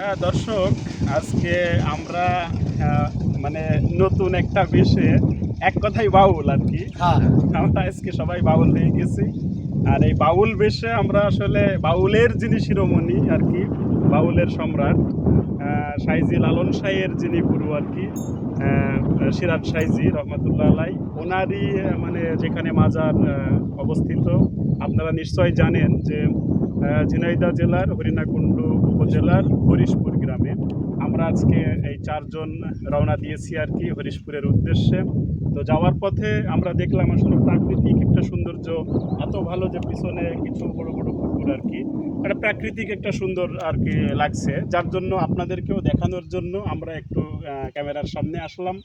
হ্যাঁ দর্শক আজকে আমরা মানে নতুন একটা বেশে এক কথাই বাউল আর কি। হ্যাঁ। আমরা আজকে সবাই বাউল হয়ে গেছি। আর এই বাউল বেশে আমরা আসলে বাউলের যিনি শিরোমণি আর কি বাউলের সম্রাট সাইজি লালন সাইয়ের যিনি গুরু আর কি সিরাজ সাইজি রহমতুল্লাহ আলাই ওনারই মানে যেখানে মাজার অবস্থিত আপনারা নিশ্চয় জানেন যে আহ, ঝিনাইদহ জেলার হরিণাকুণ্ড উপজেলার হরিশপুর গ্রামে আমরা আজকে এই চারজন রওনা দিয়েছি আর কি হরিশপুরের উদ্দেশ্যে। তো যাওয়ার পথে আমরা দেখলাম আসলে প্রাকৃতিক একটা সৌন্দর্য এত ভালো যে পিছনে কিছু বড় বড় পুকুর আর কি। একটা প্রাকৃতিক একটা সুন্দর আর কি লাগছে। যার জন্য আপনাদেরকেও দেখানোর জন্য আমরা একটু ক্যামেরার সামনে আসলাম।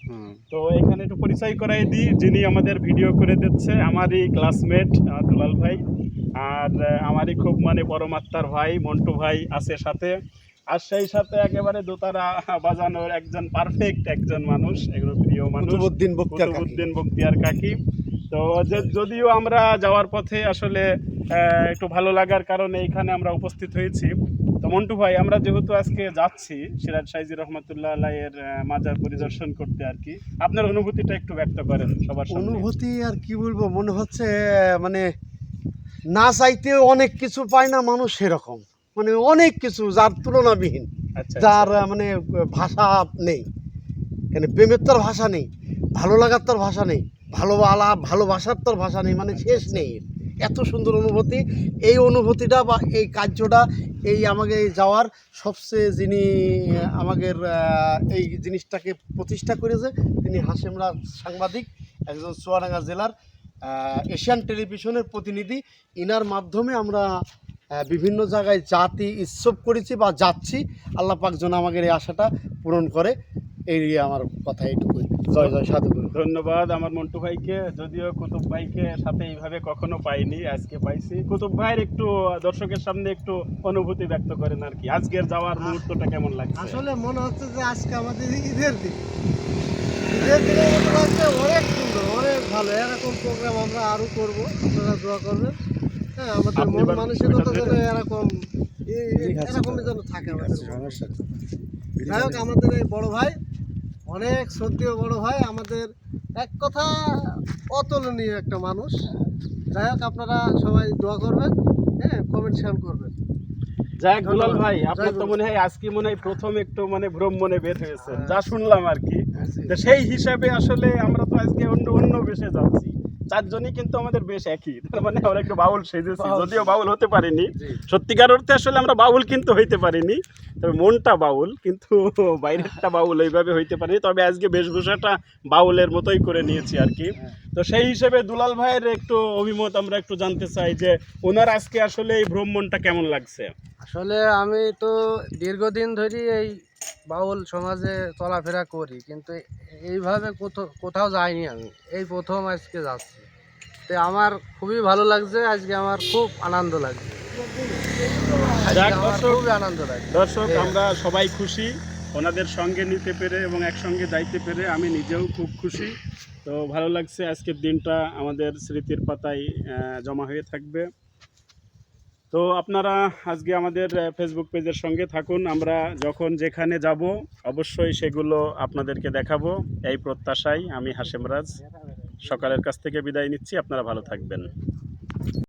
তো এখানে একটু পরিচয় করাই দিই যিনি আমাদের ভিডিও করে দিচ্ছে আমারই ক্লাসমেট দুলাল ভাই। আর আমারই খুব মানে পরমাত্মার ভাই মন্টু ভাই আছে সাথে। আর সেই সাথে একেবারে দোতারা বাজানোর একজন পারফেক্ট একজন মানুষ এগুলো প্রিয় মানুষ। কুতুবুদ্দিন বক্তিয়ার কাকি। তো যদিও আমরা যাওয়ার পথে আসলে একটু ভালো লাগার কারণে এখানে আমরা উপস্থিত হয়েছি। তো মন্টু ভাই আমরা যেহেতু আজকে যাচ্ছি সিরাজ সাইজি রহমতুল্লাহ আলাইয়ের মাজার পরিদর্শন করতে আর কি আপনার অনুভূতিটা একটু ব্যক্ত করেন সবার অনুভূতি আর কি বলব মনে হচ্ছে মানে না চাইতেও অনেক কিছু পায় না মানুষ সেরকম। মানে অনেক কিছু যার তুলনাবিহীন। আচ্ছা যার মানে ভাষা নেই। কেন প্রেমের তোর ভাষা নেই ভালো লাগার তোর ভাষা নেই ভালো আলাপ ভালোবাসার তোর ভাষা নেই মানে শেষ নেই। এত সুন্দর অনুভূতি এই অনুভূতিটা বা এই কার্যটা এই আমাকে যাওয়ার সবচেয়ে যিনি আমাদের এই জিনিসটাকে প্রতিষ্ঠা করেছে তিনি হাসেমরা সাংবাদিক একজন চুয়াডাঙ্গা জেলার এশিয়ান টেলিভিশনের প্রতিনিধি। ইনার মাধ্যমে আমরা বিভিন্ন জায়গায় জাতি উৎসব করেছি বা যাচ্ছি। আল্লাহ পাক যেন আমাদের এই আশাটা পূরণ করে। এই নিয়ে আমার কথা এইটুকুই। জয় জয় সাধুগুরু। ধন্যবাদ আমার মন্টু ভাইকে। যদিও কুতুব ভাইকে সাথে এইভাবে কখনো পাইনি আজকে পাইছি। কুতুব ভাইয়ের একটু দর্শকের সামনে একটু অনুভূতি ব্যক্ত করেন আর কি। আজকের যাওয়ার মুহূর্তটা কেমন লাগছে? আসলে মনে হচ্ছে যে আজকে আমাদের ঈদের দিন। ঈদের দিনে মনে হচ্ছে অনেক সুন্দর অনেক ভালো। এরকম প্রোগ্রাম আমরা আরও করব। আপনারা দোয়া করবেন। হ্যাঁ আমাদের মন মানসিকতা যেন এরকম এ- এ- এরকমই যেন থাকে আমাদের যাই হোক আমাদের এই বড় ভাই অনেক শ্রদ্ধেয় বড় ভাই আমাদের এক কথা অতুলনীয় একটা মানুষ। যাই হোক আপনারা সবাই দোয়া করবেন হ্যাঁ কমেন্ট শেয়ার করবেন। যাই হোক, ভাই আপনার তো মনে হয় আজকে মনে হয় প্রথম একটু মানে ভ্রমণে বের হয়েছেন। যা শুনলাম আর কি। তো সেই হিসাবে আসলে আমরা তো আজকে অন্য অন্য বেশে যাচ্ছি। চারজনই কিন্তু আমাদের বেশ একই। তার মানে আমরা একটু বাউল সেজেছি যদিও বাউল হতে পারিনি। সত্যিকার অর্থে আসলে আমরা বাউল কিন্তু হইতে পারিনি। তবে মনটা বাউল কিন্তু বাইরেরটা বাউল এইভাবে হইতে পারিনি। তবে আজকে বেশভূষাটা বাউলের মতোই করে নিয়েছি আর কি। তো সেই হিসেবে দুলাল ভাইয়ের একটু অভিমত আমরা একটু জানতে চাই যে ওনার আজকে আসলে এই ভ্রমণটা কেমন লাগছে? আসলে আমি তো দীর্ঘদিন ধরে এই বাউল সমাজে চলাফেরা করি কিন্তু এইভাবে কোথাও কোথাও যাইনি আমি। এই প্রথম আজকে যাচ্ছি। তো আমার খুবই ভালো লাগছে আজকে আমার খুব আনন্দ লাগছে। খুবই আনন্দ লাগছে। দর্শক আমরা সবাই খুশি। ওনাদের সঙ্গে নিতে পেরে এবং একসঙ্গে যাইতে পেরে আমি নিজেও খুব খুশি। তো ভালো লাগছে আজকের দিনটা আমাদের স্মৃতির পাতায় জমা হয়ে থাকবে। তো আপনারা আজকে আমাদের ফেসবুক পেজের সঙ্গে থাকুন। আমরা যখন যেখানে যাব, অবশ্যই সেগুলো আপনাদেরকে দেখাবো। এই প্রত্যাশায় আমি হাশেমরাজ সকালের কাছ থেকে বিদায় নিচ্ছি। আপনারা ভালো থাকবেন।